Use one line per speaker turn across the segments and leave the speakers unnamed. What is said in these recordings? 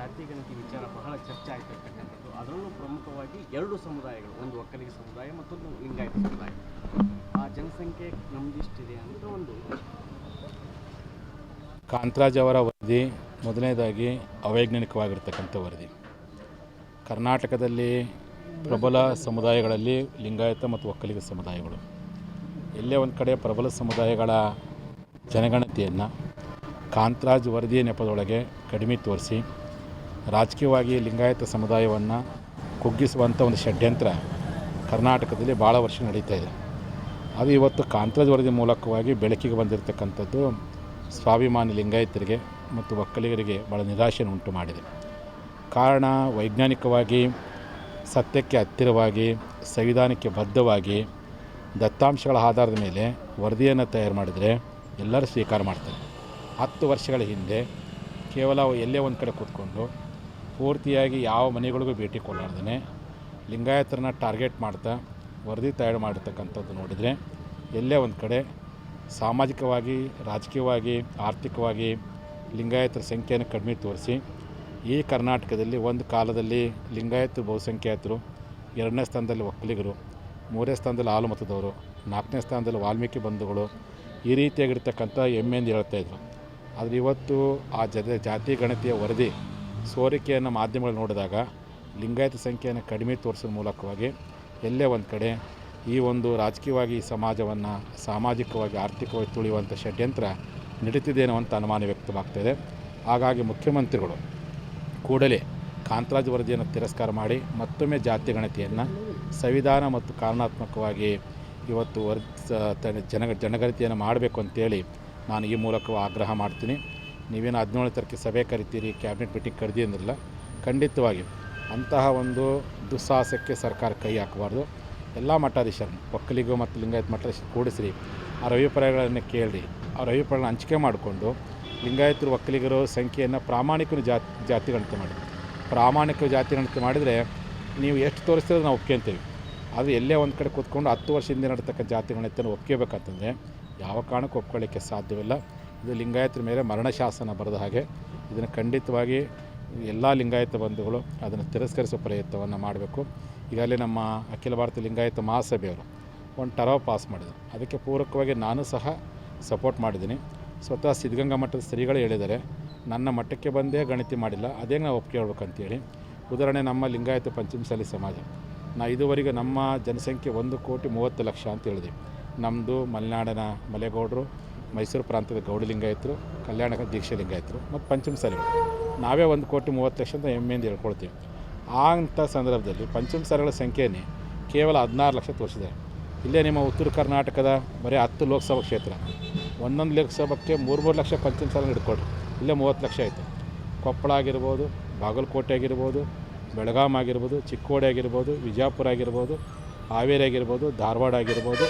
ಜಾತಿ ಗಣತಿ ವಿಚಾರ ಬಹಳ ಚರ್ಚೆ ಆಗ್ತಿರ್ತಕ್ಕಂಥದ್ದು ಅದರಲ್ಲೂ ಪ್ರಮುಖವಾಗಿ ಎರಡು ಸಮುದಾಯಗಳು, ಒಂದು ಒಕ್ಕಲಿಗ ಸಮುದಾಯ ಮತ್ತೊಂದು ಲಿಂಗಾಯತ ಸಮುದಾಯ. ಆ ಜನಸಂಖ್ಯೆ ನಮ್ದಿಷ್ಟಿದೆ ಅಂತ ಒಂದು
ಕಾಂತರಾಜ್ ಅವರ ವರದಿ ಮೊದಲನೇದಾಗಿ ಅವೈಜ್ಞಾನಿಕವಾಗಿರ್ತಕ್ಕಂಥ ವರದಿ. ಕರ್ನಾಟಕದಲ್ಲಿ ಪ್ರಬಲ ಸಮುದಾಯಗಳಲ್ಲಿ ಲಿಂಗಾಯತ ಮತ್ತು ಒಕ್ಕಲಿಗ ಸಮುದಾಯಗಳು. ಎಲ್ಲೇ ಒಂದು ಕಡೆ ಪ್ರಬಲ ಸಮುದಾಯಗಳ ಜನಗಣತಿಯನ್ನು ಕಾಂತರಾಜ್ ವರದಿಯ ನೆಪದೊಳಗೆ ಕಡಿಮೆ ತೋರಿಸಿ ರಾಜಕೀಯವಾಗಿ ಲಿಂಗಾಯತ ಸಮುದಾಯವನ್ನು ಕುಗ್ಗಿಸುವಂಥ ಒಂದು ಷಡ್ಯಂತ್ರ ಕರ್ನಾಟಕದಲ್ಲಿ ಭಾಳ ವರ್ಷ ನಡೀತಾ ಇದೆ. ಅದು ಇವತ್ತು ಕಾಂತರಾಜ್ ವರದಿ ಮೂಲಕವಾಗಿ ಬೆಳಕಿಗೆ ಬಂದಿರತಕ್ಕಂಥದ್ದು ಸ್ವಾಭಿಮಾನಿ ಲಿಂಗಾಯತರಿಗೆ ಮತ್ತು ಒಕ್ಕಲಿಗರಿಗೆ ಭಾಳ ನಿರಾಶೆಯನ್ನು ಉಂಟು ಮಾಡಿದೆ. ಕಾರಣ ವೈಜ್ಞಾನಿಕವಾಗಿ, ಸತ್ಯಕ್ಕೆ ಹತ್ತಿರವಾಗಿ, ಸಂವಿಧಾನಕ್ಕೆ ಬದ್ಧವಾಗಿ, ದತ್ತಾಂಶಗಳ ಆಧಾರದ ಮೇಲೆ ವರದಿಯನ್ನು ತಯಾರು ಮಾಡಿದರೆ ಎಲ್ಲರೂ ಸ್ವೀಕಾರ ಮಾಡ್ತಾರೆ. ಹತ್ತು ವರ್ಷಗಳ ಹಿಂದೆ ಕೇವಲ ಎಲ್ಲೇ ಒಂದು ಕಡೆ ಕೂತ್ಕೊಂಡು ಪೂರ್ತಿಯಾಗಿ ಯಾವ ಮನೆಗಳಿಗೂ ಭೇಟಿ ಕೊಡಲಾರ್ದೇ ಲಿಂಗಾಯತರನ್ನ ಟಾರ್ಗೆಟ್ ಮಾಡ್ತಾ ವರದಿ ತಯಾರು ಮಾಡಿರ್ತಕ್ಕಂಥದ್ದು ನೋಡಿದರೆ ಎಲ್ಲೇ ಒಂದು ಕಡೆ ಸಾಮಾಜಿಕವಾಗಿ, ರಾಜಕೀಯವಾಗಿ, ಆರ್ಥಿಕವಾಗಿ ಲಿಂಗಾಯತರ ಸಂಖ್ಯೆಯನ್ನು ಕಡಿಮೆ ತೋರಿಸಿ ಈ ಕರ್ನಾಟಕದಲ್ಲಿ ಒಂದು ಕಾಲದಲ್ಲಿ ಲಿಂಗಾಯತ ಬಹುಸಂಖ್ಯಾತರು ಎರಡನೇ ಸ್ಥಾನದಲ್ಲಿ ಒಕ್ಕಲಿಗರು, ಮೂರನೇ ಸ್ಥಾನದಲ್ಲಿ ಹಾಲು ಮತದವರು, ನಾಲ್ಕನೇ ಸ್ಥಾನದಲ್ಲಿ ವಾಲ್ಮೀಕಿ ಬಂಧುಗಳು ಈ ರೀತಿಯಾಗಿರ್ತಕ್ಕಂಥ ಹೆಮ್ಮೆಯಿಂದ ಹೇಳ್ತಾಯಿದ್ರು ಆದರೆ ಇವತ್ತು ಆ ಜತೆ ಜಾತಿ, ಗಣತಿಯ ವರದಿ ಸೋರಿಕೆಯನ್ನು ಮಾಧ್ಯಮಗಳು ನೋಡಿದಾಗ ಲಿಂಗಾಯತ ಸಂಖ್ಯೆಯನ್ನು ಕಡಿಮೆ ತೋರಿಸೋ ಮೂಲಕವಾಗಿ ಎಲ್ಲೇ ಒಂದು ಕಡೆ ಈ ಒಂದು ರಾಜಕೀಯವಾಗಿ ಸಮಾಜವನ್ನು ಸಾಮಾಜಿಕವಾಗಿ, ಆರ್ಥಿಕವಾಗಿ ತುಳಿಯುವಂಥ ಷಡ್ಯಂತ್ರ ನಡೀತಿದೆ ಅನ್ನುವಂಥ ಅನುಮಾನ ವ್ಯಕ್ತವಾಗ್ತಾಯಿದೆ ಹಾಗಾಗಿ ಮುಖ್ಯಮಂತ್ರಿಗಳು ಕೂಡಲೇ ಕಾಂತರಾಜ್ ವರದಿಯನ್ನು ತಿರಸ್ಕಾರ ಮಾಡಿ ಮತ್ತೊಮ್ಮೆ ಜಾತಿ ಗಣತಿಯನ್ನು ಸಂವಿಧಾನ ಮತ್ತು ಕಾರಣಾತ್ಮಕವಾಗಿ ಇವತ್ತು ವರ್ ಜನ ಜನಗಣತಿಯನ್ನು ಮಾಡಬೇಕು ಅಂತೇಳಿ ನಾನು ಈ ಮೂಲಕ ಆಗ್ರಹ ಮಾಡ್ತೀನಿ. ನೀವೇನು ಹದಿನೇಳು ತಾರೀಕು ಸಭೆ ಕರಿತೀರಿ, ಕ್ಯಾಬಿನೆಟ್ ಮೀಟಿಂಗ್ ಕರೆದಿ ಅಂದ್ರಲ್ಲ, ಖಂಡಿತವಾಗಿ ಅಂತಹ ಒಂದು ದುಸ್ಸಾಹಸಕ್ಕೆ ಸರ್ಕಾರ ಕೈ ಹಾಕಬಾರ್ದು. ಎಲ್ಲ ಮಠಾಧೀಶರನ್ನು ಒಕ್ಕಲಿಗೂ ಮತ್ತು ಲಿಂಗಾಯತ ಮಠಾಧೀಶ ಕೂಡಿಸ್ರಿ. ಅವ್ರ ಅಭಿಪ್ರಾಯಗಳನ್ನು ಕೇಳಿರಿ. ಅವ್ರ ಅಭಿಪ್ರಾಯಗಳನ್ನ ಹಂಚಿಕೆ ಮಾಡಿಕೊಂಡು ಲಿಂಗಾಯತರು, ಒಕ್ಕಲಿಗರು ಸಂಖ್ಯೆಯನ್ನು ಪ್ರಾಮಾಣಿಕ ಜಾತಿ ಜಾತಿ ಗಣತಿ ಮಾಡಿ ಪ್ರಾಮಾಣಿಕ ಜಾತಿ ಗಣತಿ ಮಾಡಿದರೆ ನೀವು ಎಷ್ಟು ತೋರಿಸ್ತೀರೋ ನಾವು ಒಪ್ಕೊಂತೀವಿ ಆದರೆ ಎಲ್ಲೇ ಒಂದು ಕಡೆ ಕೂತ್ಕೊಂಡು ಹತ್ತು ವರ್ಷದಿಂದ ನಡೀತಕ್ಕ ಜಾತಿ ಗಣತಿಯನ್ನು ಒಪ್ಕೋಬೇಕಂತಂದರೆ ಯಾವ ಕಾರಣಕ್ಕೂ ಒಪ್ಕೊಳ್ಳಿಕ್ಕೆ ಸಾಧ್ಯವಿಲ್ಲ. ಇದು ಲಿಂಗಾಯತರ ಮೇಲೆ ಮರಣ ಶಾಸನ ಬರೆದ ಹಾಗೆ ಇದನ್ನು ಖಂಡಿತವಾಗಿ ಎಲ್ಲ ಲಿಂಗಾಯತ ಬಂಧುಗಳು ಅದನ್ನು ತಿರಸ್ಕರಿಸುವ ಪ್ರಯತ್ನವನ್ನು ಮಾಡಬೇಕು. ಈಗಾಗಲೇ ನಮ್ಮ ಅಖಿಲ ಭಾರತ ಲಿಂಗಾಯತ ಮಹಾಸಭೆಯವರು ಒಂದು ಟರಾವ್ ಪಾಸ್ ಮಾಡಿದರು. ಅದಕ್ಕೆ ಪೂರಕವಾಗಿ ನಾನು ಸಹ ಸಪೋರ್ಟ್ ಮಾಡಿದ್ದೀನಿ. ಸ್ವತಃ ಸಿದ್ಧಗಂಗಾ ಮಠದ ಸ್ತ್ರೀಗಳು ಹೇಳಿದರೆ ನನ್ನ ಮಠಕ್ಕೆ ಬಂದೇ ಗಣತಿ ಮಾಡಿಲ್ಲ, ಅದೇ ನಾವು ಒಪ್ಕೊಳ್ಬೇಕಂತೇಳಿ ಉದಾಹರಣೆ ನಮ್ಮ ಲಿಂಗಾಯತ ಪಂಚಮಸಾಲಿ ಸಮಾಜ. ನಾ ಇದುವರೆಗೆ ನಮ್ಮ ಜನಸಂಖ್ಯೆ ಒಂದು ಕೋಟಿ ಮೂವತ್ತು ಲಕ್ಷ ಅಂತ ಹೇಳಿದ್ವಿ ನಮ್ಮದು ಮಲೆನಾಡಿನ ಮಲೆಗೌಡರು ಮೈಸೂರು ಪ್ರಾಂತ್ಯದ ಗೌಡ ಲಿಂಗಾಯತರು ಕಲ್ಯಾಣ ದೀಕ್ಷೆ ಲಿಂಗಾಯತರು ಮತ್ತು ಪಂಚಮಸಾಲಿಗಳು ನಾವೇ ಒಂದು ಕೋಟಿ ಮೂವತ್ತು ಲಕ್ಷ ಅಂತ ಹೆಮ್ಮೆಯಿಂದ ಹೇಳ್ಕೊಳ್ತೀವಿ. ಅಂಥ ಸಂದರ್ಭದಲ್ಲಿ ಪಂಚಮಸಾಲಿಗಳ ಸಂಖ್ಯೆನೇ ಕೇವಲ ಹದಿನಾರು ಲಕ್ಷ ತೋರಿಸಿದೆ ಇಲ್ಲೇ ನಿಮ್ಮ ಉತ್ತರ ಕರ್ನಾಟಕದ ಬರೀ ಹತ್ತು ಲೋಕಸಭಾ ಕ್ಷೇತ್ರ. ಒಂದೊಂದು ಲೋಕಸಭಕ್ಕೆ ಮೂರು ಮೂರು ಲಕ್ಷ ಪಂಚಮಸಾಲ ಹಿಡ್ಕೊಳ್ರಿ. ಇಲ್ಲೇ ಮೂವತ್ತು ಲಕ್ಷ ಆಯಿತು. ಕೊಪ್ಪಳ ಆಗಿರ್ಬೋದು, ಬಾಗಲಕೋಟೆ ಆಗಿರ್ಬೋದು, ಬೆಳಗಾಂ ಆಗಿರ್ಬೋದು, ಚಿಕ್ಕೋಡಿ ಆಗಿರ್ಬೋದು ವಿಜಯಪುರ ಆಗಿರ್ಬೋದು, ಹಾವೇರಿ ಆಗಿರ್ಬೋದು, ಧಾರವಾಡ ಆಗಿರ್ಬೋದು.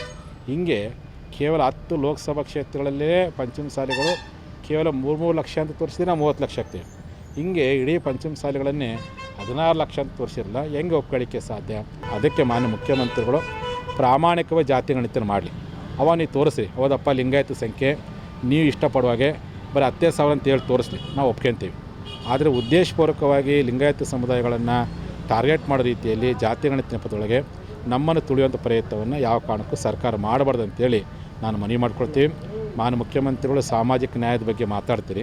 ಹೀಗೆ ಕೇವಲ ಹತ್ತು ಲೋಕಸಭಾ ಕ್ಷೇತ್ರಗಳಲ್ಲೇ ಪಂಚಮಸಾಲಿಗಳು ಕೇವಲ ಮೂರು ಮೂರು ಲಕ್ಷ ಅಂತ ತೋರಿಸಿದ್ರೆ ನಾವು ಮೂವತ್ತು ಲಕ್ಷ ಆಗ್ತೀವಿ. ಹಿಂಗೆ ಇಡೀ ಪಂಚಮಸಾಲಿಗಳನ್ನೇ ಹದಿನಾರು ಲಕ್ಷ ಅಂತ ತೋರಿಸಿರಲ್ಲ, ಹೆಂಗೆ ಒಪ್ಕೊಳ್ಳಿಕ್ಕೆ ಸಾಧ್ಯ? ಅದಕ್ಕೆ ಮಾನ್ಯ ಮುಖ್ಯಮಂತ್ರಿಗಳು ಪ್ರಾಮಾಣಿಕವಾಗಿ ಜಾತಿ ಗಣಿತನ ಮಾಡಲಿ. ಅವ ನೀವು ತೋರಿಸಿ, ಹೌದಪ್ಪ ಲಿಂಗಾಯತ ಸಂಖ್ಯೆ, ನೀವು ಇಷ್ಟಪಡುವಾಗೆ ಬರೀ ಹತ್ತೇ ಸಾವಿರ ಅಂತ ಹೇಳಿ ತೋರಿಸ್ಲಿ, ನಾವು ಒಪ್ಕೊಂತೀವಿ. ಆದರೆ ಉದ್ದೇಶಪೂರ್ವಕವಾಗಿ ಲಿಂಗಾಯತ ಸಮುದಾಯಗಳನ್ನು ಟಾರ್ಗೆಟ್ ಮಾಡೋ ರೀತಿಯಲ್ಲಿ ಜಾತಿ ಗಣಿತ ನೆಪದೊಳಗೆ ನಮ್ಮನ್ನು ತುಳಿಯುವಂಥ ಪ್ರಯತ್ನವನ್ನು ಯಾವ ಕಾರಣಕ್ಕೂ ಸರ್ಕಾರ ಮಾಡಬಾರ್ದು ಅಂತೇಳಿ ನಾನು ಮನವಿ ಮಾಡ್ಕೊಳ್ತೀವಿ. ಮಾನ್ಯ ಮುಖ್ಯಮಂತ್ರಿಗಳು ಸಾಮಾಜಿಕ ನ್ಯಾಯದ ಬಗ್ಗೆ ಮಾತಾಡ್ತೀರಿ.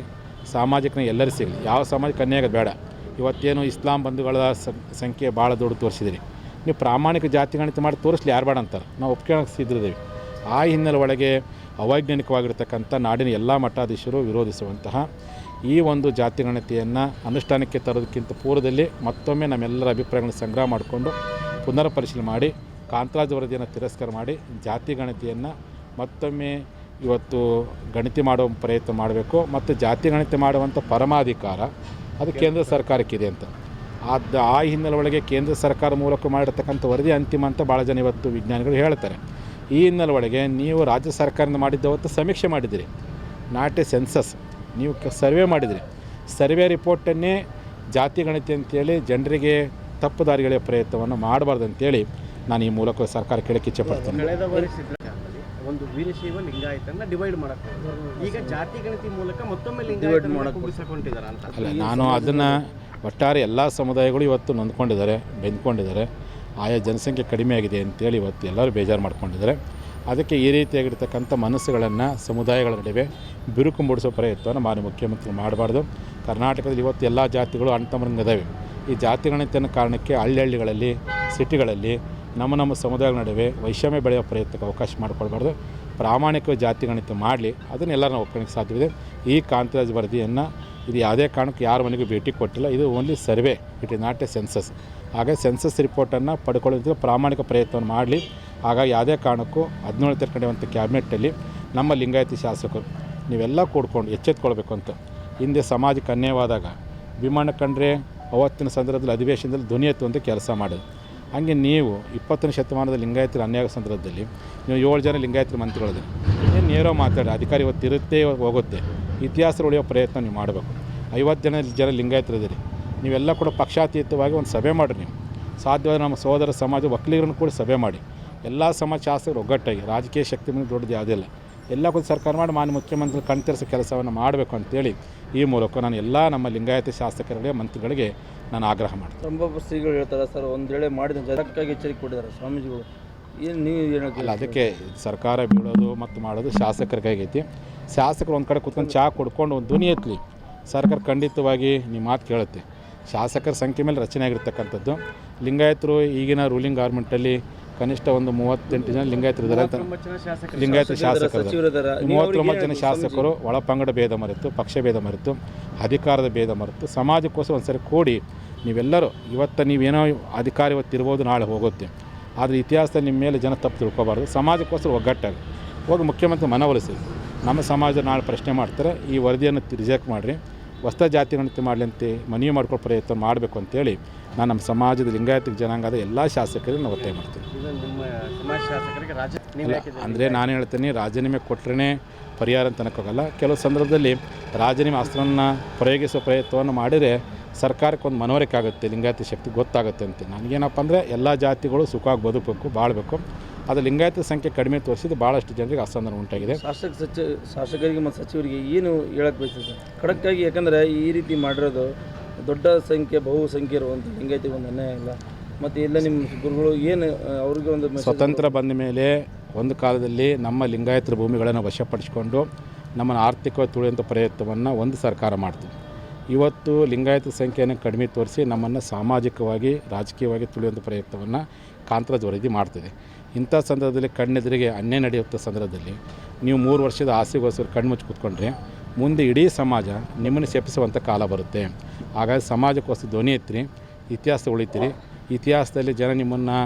ಸಾಮಾಜಿಕ ನ್ಯಾಯ ಎಲ್ಲರೂ ಸಿಗಲಿ ಯಾವ ಸಾಮಾಜಿಕ ಅನ್ಯಾಯ ಬೇಡ. ಇವತ್ತೇನು ಇಸ್ಲಾಂ ಬಂಧುಗಳ ಸಂಖ್ಯೆ ಭಾಳ ದೊಡ್ಡ ತೋರಿಸಿದಿರಿ. ನೀವು ಪ್ರಾಮಾಣಿಕ ಜಾತಿ ಗಣಿತ ಮಾಡಿ ತೋರಿಸ್ಲಿ ಯಾರು ಬೇಡ ಅಂತಾರೆ. ನಾವು ಒಪ್ಕೊಳ್ಳೋಕೆ ಸಿದ್ಧರಿದ್ದೀವಿ ಆ ಹಿನ್ನೆಲೆ ಒಳಗೆ ಅವೈಜ್ಞಾನಿಕವಾಗಿರ್ತಕ್ಕಂಥ ನಾಡಿನ ಎಲ್ಲ ಮಠಾಧೀಶರು ವಿರೋಧಿಸುವಂತಹ ಈ ಒಂದು ಜಾತಿ ಗಣತಿಯನ್ನು ಅನುಷ್ಠಾನಕ್ಕೆ ತರೋದಕ್ಕಿಂತ ಪೂರ್ವದಲ್ಲಿ ಮತ್ತೊಮ್ಮೆ ನಮ್ಮೆಲ್ಲರ ಅಭಿಪ್ರಾಯಗಳನ್ನು ಸಂಗ್ರಹ ಮಾಡಿಕೊಂಡು ಪುನರ್ ಪರಿಶೀಲನೆ ಮಾಡಿ, ಕಾಂತರಾಜ್ ವರದಿಯನ್ನು ತಿರಸ್ಕಾರ ಮಾಡಿ ಜಾತಿ ಗಣತಿಯನ್ನು ಮತ್ತೊಮ್ಮೆ ಇವತ್ತು ಗಣತಿ ಮಾಡುವ ಪ್ರಯತ್ನ ಮಾಡಬೇಕು ಮತ್ತು ಜಾತಿ ಗಣತಿ ಮಾಡುವಂಥ ಪರಮಾಧಿಕಾರ ಅದು ಕೇಂದ್ರ ಸರ್ಕಾರಕ್ಕಿದೆ ಅಂತ. ಆದ ಆ ಹಿನ್ನೆಲೆ ಒಳಗೆ ಕೇಂದ್ರ ಸರ್ಕಾರ ಮೂಲಕ ಮಾಡಿರ್ತಕ್ಕಂಥ ವರದಿ ಅಂತಿಮ ಅಂತ ಭಾಳ ಜನ ಇವತ್ತು ವಿಜ್ಞಾನಿಗಳು ಹೇಳ್ತಾರೆ. ಈ ಹಿನ್ನೆಲೆ ಒಳಗೆ ನೀವು ರಾಜ್ಯ ಸರ್ಕಾರದಿಂದ ಮಾಡಿದ್ದವತ್ತು ಸಮೀಕ್ಷೆ ಮಾಡಿದಿರಿ. Not a census. ನೀವು ಸರ್ವೆ ಮಾಡಿದಿರಿ. ಸರ್ವೆ ರಿಪೋರ್ಟನ್ನೇ ಜಾತಿ ಗಣತಿ ಅಂತೇಳಿ ಜನರಿಗೆ ತಪ್ಪು ದಾರಿಗಳ ಪ್ರಯತ್ನವನ್ನು ಮಾಡಬಾರ್ದು ಅಂತೇಳಿ ನಾನು ಈ ಮೂಲಕ ಸರ್ಕಾರ ಕೇಳಕ್ಕೆ ಇಚ್ಛೆಪಡ್ತೀನಿ
ಒಂದು ವೀರಶೈವ ಲಿಂಗಾಯತನ್ನ ಡಿವೈಡ್ ಮಾಡಕ್ಕೆ ಈಗ ಜಾತಿ ಗಣತಿ ಮೂಲಕ ಮತ್ತೊಮ್ಮೆ ಲಿಂಗಾಯತ ಅಂತ.
ಅಲ್ಲ ನಾನು ಅದನ್ನು ಒಟ್ಟಾರೆ ಎಲ್ಲ ಸಮುದಾಯಗಳು ಇವತ್ತು ನೊಂದ್ಕೊಂಡಿದ್ದಾರೆ ಬೆಂದ್ಕೊಂಡಿದ್ದಾರೆ. ಆಯಾ ಜನಸಂಖ್ಯೆ ಕಡಿಮೆ ಆಗಿದೆ ಅಂತೇಳಿ ಇವತ್ತು ಎಲ್ಲರೂ ಬೇಜಾರು ಮಾಡ್ಕೊಂಡಿದ್ದಾರೆ. ಅದಕ್ಕೆ ಈ ರೀತಿಯಾಗಿರ್ತಕ್ಕಂಥ ಮನಸ್ಸುಗಳನ್ನು ಸಮುದಾಯಗಳ ನಡುವೆ ಬಿರುಕು ಮೂಡಿಸೋ ಪ್ರಯತ್ನವನ್ನು ಮಾನ್ಯ ಮುಖ್ಯಮಂತ್ರಿ ಮಾಡಬಾರ್ದು. ಕರ್ನಾಟಕದಲ್ಲಿ ಇವತ್ತು ಎಲ್ಲ ಜಾತಿಗಳು ಅಣ್ಣತಮ್ಮರಂಗಿದ್ದಾವೆ ಈ ಜಾತಿ ಗಣತಿಯನ್ನು ಕಾರಣಕ್ಕೆ ಹಳ್ಳಿ ಹಳ್ಳಿಗಳಲ್ಲಿ ಸಿಟಿಗಳಲ್ಲಿ ನಮ್ಮ ನಮ್ಮ ಸಮುದಾಯಗಳ ನಡುವೆ ವೈಷಮ್ಯ ಬೆಳೆಯೋ ಪ್ರಯತ್ನಕ್ಕೆ ಅವಕಾಶ ಮಾಡಿಕೊಳ್ಬಾರ್ದು ಪ್ರಾಮಾಣಿಕ ಜಾತಿಗಣಿತ ಮಾಡಲಿ, ಅದನ್ನೆಲ್ಲ ನಾವು ಒಪ್ಕೊಳ್ಳೋಕ್ಕೆ ಸಾಧ್ಯವಿದೆ. ಈ ಕಾಂತರಾಜ್ ವರದಿಯನ್ನು ಇದು ಯಾವುದೇ ಕಾರಣಕ್ಕೂ ಯಾರ ಮನೆಗೂ ಭೇಟಿ ಕೊಟ್ಟಿಲ್ಲ, ಇದು only survey it is not a census ಹಾಗೆ ಸೆನ್ಸಸ್ ರಿಪೋರ್ಟನ್ನು ಪಡ್ಕೊಳ್ಳೋದ್ರ ಪ್ರಾಮಾಣಿಕ ಪ್ರಯತ್ನವನ್ನು ಮಾಡಲಿ, ಹಾಗಾಗಿ ಯಾವುದೇ ಕಾರಣಕ್ಕೂ ಹದಿನೇಳು ತೆರ್ಕೊಂಡಿರುವಂಥ ಕ್ಯಾಬಿನೆಟ್ಟಲ್ಲಿ ನಮ್ಮ ಲಿಂಗಾಯತಿ ಶಾಸಕರು, ನೀವೆಲ್ಲ ಕೂಡ್ಕೊಂಡು ಎಚ್ಚೆತ್ಕೊಳ್ಬೇಕು ಅಂತ. ಹಿಂದೆ ಸಮಾಜಕ್ಕೆ ಅನ್ಯಾಯವಾದಾಗ, ವಿಮಾನ ಕಂಡ್ರೆ ಅವತ್ತಿನ ಸಂದರ್ಭದಲ್ಲಿ, ಅಧಿವೇಶನದಲ್ಲಿ ಧ್ವನಿ ಎತ್ತುವಂಥ ಕೆಲಸ ಮಾಡೋದು ಹಂಗೆ ನೀವು ಇಪ್ಪತ್ತನೇ ಶತಮಾನದ ಲಿಂಗಾಯತರ ಅನ್ಯಾಯ ಸಂದರ್ಭದಲ್ಲಿ ನೀವು ಏಳು ಜನ ಲಿಂಗಾಯತರ ಮಂತ್ರಿಗಳಿದೆ ಏನು ನೇರೋ ಮಾತಾಡಿ ಅಧಿಕಾರಿ ಇವತ್ತು ಇರುತ್ತೆ ಹೋಗುತ್ತೆ. ಇತಿಹಾಸ ಉಳಿಯೋ ಪ್ರಯತ್ನ ನೀವು ಮಾಡಬೇಕು. ಐವತ್ತು ಜನ ಜನ ಲಿಂಗಾಯತರಿದ್ದೀರಿ. ನೀವೆಲ್ಲ ಕೂಡ ಪಕ್ಷಾತೀತವಾಗಿ ಒಂದು ಸಭೆ ಮಾಡಿರಿ ನೀವು. ಸಾಧ್ಯವಾದ ನಮ್ಮ ಸೋದರ ಸಮಾಜ ಒಕ್ಕಲಿಗರನ್ನು ಕೂಡ ಸಭೆ ಮಾಡಿ. ಎಲ್ಲ ಸಮಾಜ ಶಾಸಕರು ಒಗ್ಗಟ್ಟಾಗಿ, ರಾಜಕೀಯ ಶಕ್ತಿ ಮುಂದೆ ದೊಡ್ಡದು ಯಾವುದೇ ಇಲ್ಲ. ಎಲ್ಲ ಕೂಡ ಸರ್ಕಾರ ಮಾಡಿ ಮಾನ್ಯ ಮುಖ್ಯಮಂತ್ರಿ ಕಣ್ತರಿಸೋ ಕೆಲಸವನ್ನು ಮಾಡಬೇಕು ಅಂತೇಳಿ ಈ ಮೂಲಕ ನಾನು ಎಲ್ಲ ನಮ್ಮ ಲಿಂಗಾಯತ ಶಾಸಕರಿಗೆ ಮಂತ್ರಿಗಳಿಗೆ ನಾನು ಆಗ್ರಹ ಮಾಡ್ತೀನಿ.
ತುಂಬ ಶ್ರೀಗಳು ಹೇಳ್ತಾರೆ ಸರ್ ಒಂದು ವೇಳೆ ಮಾಡಿದ ಜನಕ್ಕಾಗಿ ಎಚ್ಚರಿಕೆ ಕೊಟ್ಟಿದ್ದಾರೆ ಸ್ವಾಮೀಜಿಗಳು. ಏನು ನೀವು ಏನು
ಅಲ್ಲ ಅದಕ್ಕೆ ಸರ್ಕಾರ ಬೀಳೋದು ಮತ್ತು ಮಾಡೋದು ಶಾಸಕರ ಕೈಗೈತಿ ಶಾಸಕರು ಒಂದು ಕಡೆ ಕೂತ್ಕೊಂಡು ಚಹಾ ಕುಡ್ಕೊಂಡು ಒಂದು ಧ್ವನಿ ಎತ್ತಲಿ ಸರ್ಕಾರ ಖಂಡಿತವಾಗಿ ನಿಮ್ಮ ಮಾತು ಕೇಳುತ್ತೆ. ಶಾಸಕರ ಸಂಖ್ಯೆ ಮೇಲೆ ರಚನೆ ಆಗಿರ್ತಕ್ಕಂಥದ್ದು. ಲಿಂಗಾಯತರು ಈಗಿನ ರೂಲಿಂಗ್ ಗೌರ್ಮೆಂಟಲ್ಲಿ ಕನಿಷ್ಠ ಒಂದು ಮೂವತ್ತೆಂಟು ಜನ ಲಿಂಗಾಯತರಿದ್ದಾರೆ ಅಂತ. ಲಿಂಗಾಯತ ಶಾಸಕರು ಮೂವತ್ತೊಂಬತ್ತು ಜನ ಶಾಸಕರು ಒಳ ಪಂಗಡ ಭೇದ ಮರೆತು ಪಕ್ಷ ಭೇದ ಮರೆತು ಅಧಿಕಾರದ ಭೇದ ಮರೆತು ಸಮಾಜಕ್ಕೋಸ್ಕರ ಒಂದ್ಸರಿ ಕೂಡಿ ನೀವೆಲ್ಲರೂ ಇವತ್ತು ನೀವೇನೋ ಅಧಿಕಾರ ಇವತ್ತು ಇರ್ಬೋದು ನಾಳೆ ಹೋಗುತ್ತೆ. ಆದರೆ ಇತಿಹಾಸದಲ್ಲಿ ನಿಮ್ಮ ಮೇಲೆ ಜನ ತಪ್ಪು ತಿಳ್ಕೋಬಾರ್ದು. ಸಮಾಜಕ್ಕೋಸ್ಕರ ಒಗ್ಗಟ್ಟಾಗಿ. ಹೋಗಿ ಮುಖ್ಯಮಂತ್ರಿ ಮನವೊಲಿಸಿ ನಮ್ಮ ಸಮಾಜ ನಾಳೆ ಪ್ರಶ್ನೆ ಮಾಡ್ತಾರೆ ಈ ವರದಿಯನ್ನು ರಿಜೆಕ್ಟ್ ಮಾಡಿರಿ. ಹೊಸ ಜಾತಿ ಗಣತಿ ಮಾಡಲಿ ಅಂತ ಮನವಿ ಮಾಡ್ಕೊಳ್ಳೋ ಪ್ರಯತ್ನ ಮಾಡಬೇಕು ಅಂತೇಳಿ ನಾನು ನಮ್ಮ ಸಮಾಜದ ಲಿಂಗಾಯತ ಜನಾಂಗದ ಎಲ್ಲ ಶಾಸಕರಿಗೆ ನಾವು ಒತ್ತಾಯ ಮಾಡ್ತೀನಿ.
ಇದು ನಿಮ್ಮ ಸಮಾಜ ಶಾಸಕರಿಗೆ ರಾಜ ನೀವು ಯಾಕೆ
ಅಂದರೆ ನಾನು ಹೇಳ್ತೀನಿ ರಾಜೀನಾಮೆ ಕೊಟ್ಟರೆ ಪರಿಹಾರ ಅಂತ ಅನ್ನೋಕ್ಕಾಗಲ್ಲ ಕೆಲವು ಸಂದರ್ಭದಲ್ಲಿ ರಾಜೀನಾಮೆ ಅಸ್ತ್ರವನ್ನು ಪ್ರಯೋಗಿಸೋ ಪ್ರಯತ್ನವನ್ನು ಮಾಡಿದರೆ ಸರ್ಕಾರಕ್ಕೆ ಒಂದು ಮನವರಿಕೆ ಆಗುತ್ತೆ ಲಿಂಗಾಯತ ಶಕ್ತಿ ಗೊತ್ತಾಗುತ್ತೆ ಅಂತ. ನನಗೇನಪ್ಪ ಅಂದರೆ ಎಲ್ಲ ಜಾತಿಗಳು ಸುಖವಾಗಿ ಬದುಕಬೇಕು ಬಾಳಬೇಕು. ಅದು ಲಿಂಗಾಯತ ಸಂಖ್ಯೆ ಕಡಿಮೆ ತೋರಿಸಿದ್ದು ಭಾಳಷ್ಟು ಜನರಿಗೆ ಅಸಮಾಧಾನ ಉಂಟಾಗಿದೆ.
ಶಾಸಕ ಸಚಿವ ಶಾಸಕರಿಗೆ ಮತ್ತು ಸಚಿವರಿಗೆ ಏನು ಹೇಳಕ್ಕೆ ಬಯಸ್ತದೆ ಸರ್? ಖಡಕ್ಕಾಗಿ ಯಾಕಂದರೆ ಈ ರೀತಿ ಮಾಡಿರೋದು ದೊಡ್ಡ ಸಂಖ್ಯೆ ಬಹುಸಂಖ್ಯೆ ಇರುವಂಥ ಲಿಂಗಾಯತಿಗೆ ಒಂದು ಅನ್ಯಾಯ ಇಲ್ಲ. ಮತ್ತು ಎಲ್ಲ ನಿಮ್ಮ ಗುರುಗಳು ಏನು ಅವ್ರಿಗೆ ಒಂದು
ಸ್ವತಂತ್ರ ಬಂದ ಮೇಲೆ ಒಂದು ಕಾಲದಲ್ಲಿ ನಮ್ಮ ಲಿಂಗಾಯತರ ಭೂಮಿಗಳನ್ನು ವಶಪಡಿಸಿಕೊಂಡು ನಮ್ಮನ್ನು ಆರ್ಥಿಕವಾಗಿ ತುಳಿಯುವಂಥ ಪ್ರಯತ್ನವನ್ನು ಒಂದು ಸರ್ಕಾರ ಮಾಡ್ತು. ಇವತ್ತು ಲಿಂಗಾಯತ ಸಂಖ್ಯೆಯನ್ನು ಕಡಿಮೆ ತೋರಿಸಿ ನಮ್ಮನ್ನು ಸಾಮಾಜಿಕವಾಗಿ, ರಾಜಕೀಯವಾಗಿ ತುಳಿಯುವಂಥ ಪ್ರಯತ್ನವನ್ನು ಕಾಂತರಾಜ್ ವರದಿ ಮಾಡ್ತಿದೆ. ಇಂಥ ಸಂದರ್ಭದಲ್ಲಿ ಕಣ್ಣೆದುರಿಗೆ ಅನ್ಯಾಯ ನಡೆಯುವಂಥ ಸಂದರ್ಭದಲ್ಲಿ ನೀವು ಮೂರು ವರ್ಷದ ಆಸೆಗೋಸ್ಕರ ಕಣ್ಮುಚ್ಚಿ ಕೂತ್ಕೊಂಡ್ರೆ ಮುಂದೆ ಇಡೀ ಸಮಾಜ ನಿಮ್ಮನ್ನು ಶಪಿಸುವಂಥ ಕಾಲ ಬರುತ್ತೆ. ಹಾಗಾಗಿ ಸಮಾಜಕ್ಕೋಸ್ಕರ ಧ್ವನಿ ಎತ್ತಿರಿ, ಇತಿಹಾಸ ಉಳಿತೀರಿ. ಇತಿಹಾಸದಲ್ಲಿ ಜನ ನಿಮ್ಮನ್ನು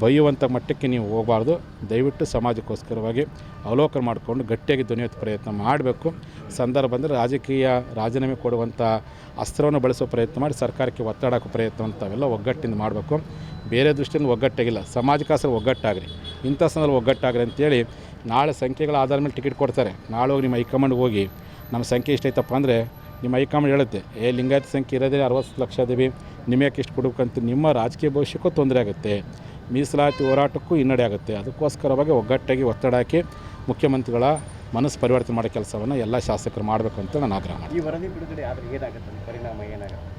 ಬೈಯುವಂಥ ಮಟ್ಟಕ್ಕೆ ನೀವು ಹೋಗಬಾರ್ದು. ದಯವಿಟ್ಟು ಸಮಾಜಕ್ಕೋಸ್ಕರವಾಗಿ ಅವಲೋಕನ ಮಾಡಿಕೊಂಡು ಗಟ್ಟಿಯಾಗಿ ಧ್ವನಿ ಎತ್ತೋ ಪ್ರಯತ್ನ ಮಾಡಬೇಕು. ಸಂದರ್ಭ ಬಂದರೆ ರಾಜಕೀಯ ರಾಜೀನಾಮೆ ಕೊಡುವಂಥ ಅಸ್ತ್ರವನ್ನು ಬಳಸೋ ಪ್ರಯತ್ನ ಮಾಡಿ ಸರ್ಕಾರಕ್ಕೆ ಒತ್ತಡ ಹಾಕೋ ಪ್ರಯತ್ನ ಅಂತವೆಲ್ಲ ಒಗ್ಗಟ್ಟಿಂದ ಮಾಡಬೇಕು. ಬೇರೆ ದೃಷ್ಟಿಯಿಂದ ಒಗ್ಗಟ್ಟಾಗಿಲ್ಲ. ಸಮಾಜಕ್ಕೋಸ್ಕರ ಒಗ್ಗಟ್ಟಾಗ್ರಿ. ಇಂಥ ಸಂದರ್ಭ ಒಗ್ಗಟ್ಟಾಗ್ರಿ ಅಂತೇಳಿ ನಾಳೆ ಸಂಖ್ಯೆಗಳ ಆಧಾರ ಮೇಲೆ ಟಿಕೆಟ್ ಕೊಡ್ತಾರೆ. ನಾಳೆ ಹೋಗಿ ನಿಮ್ಮ ಹೈಕಮಾಂಡ್ಗೆ ಹೋಗಿ ನಮ್ಮ ಸಂಖ್ಯೆ ಇಷ್ಟೈತಪ್ಪ ಅಂದರೆ ನಿಮ್ಮ ಹೈಕಮಾಂಡ್ ಹೇಳುತ್ತೆ ಏ ಲಿಂಗಾಯತ ಸಂಖ್ಯೆ ಇರೋದೇ ಅರವತ್ತು ಲಕ್ಷ ಅದೇವಿ ಯಾಕೆ ಇಷ್ಟು ಕೊಡ್ಬೇಕಂತ ನಿಮ್ಮ ರಾಜಕೀಯ ಭವಿಷ್ಯಕ್ಕೂ ತೊಂದರೆ ಆಗುತ್ತೆ. ಮೀಸಲಾತಿ ಹೋರಾಟಕ್ಕೂ ಹಿನ್ನಡೆ ಆಗುತ್ತೆ. ಅದಕ್ಕೋಸ್ಕರವಾಗಿ ಒಗ್ಗಟ್ಟಾಗಿ ಒತ್ತಡ ಹಾಕಿ ಮುಖ್ಯಮಂತ್ರಿಗಳ ಮನಸ್ಸು ಪರಿವರ್ತನೆ ಮಾಡೋ ಕೆಲಸವನ್ನು ಎಲ್ಲ ಶಾಸಕರು ಮಾಡಬೇಕು ಅಂತ ನಾನು ಆಗ್ರಹ ಮಾಡ್ತೀನಿ.